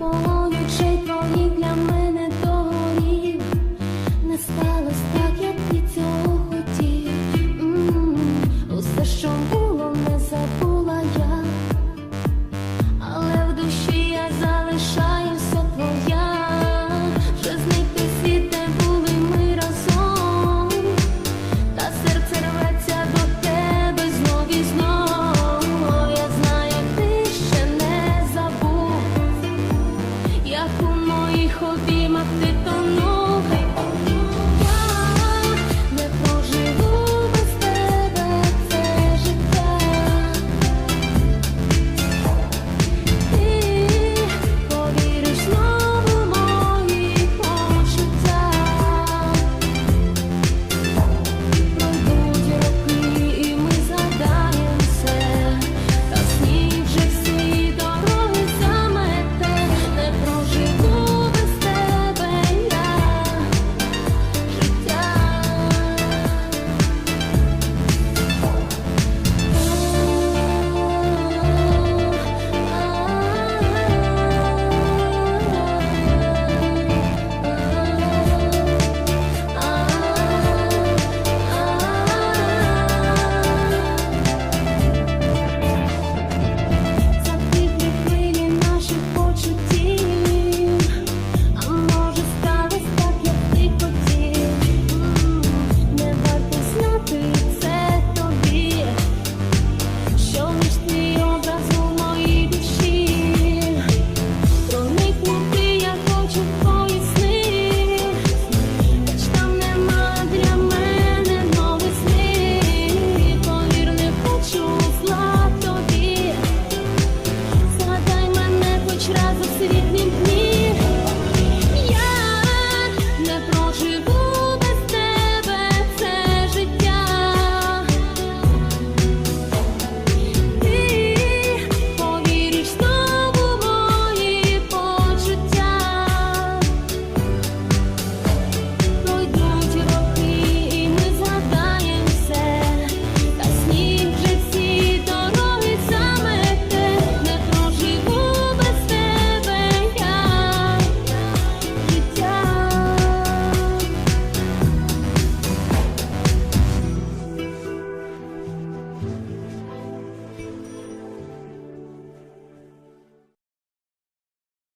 полон очей для мене до догорів, не сталося. як у моїх обіймах ти тонув.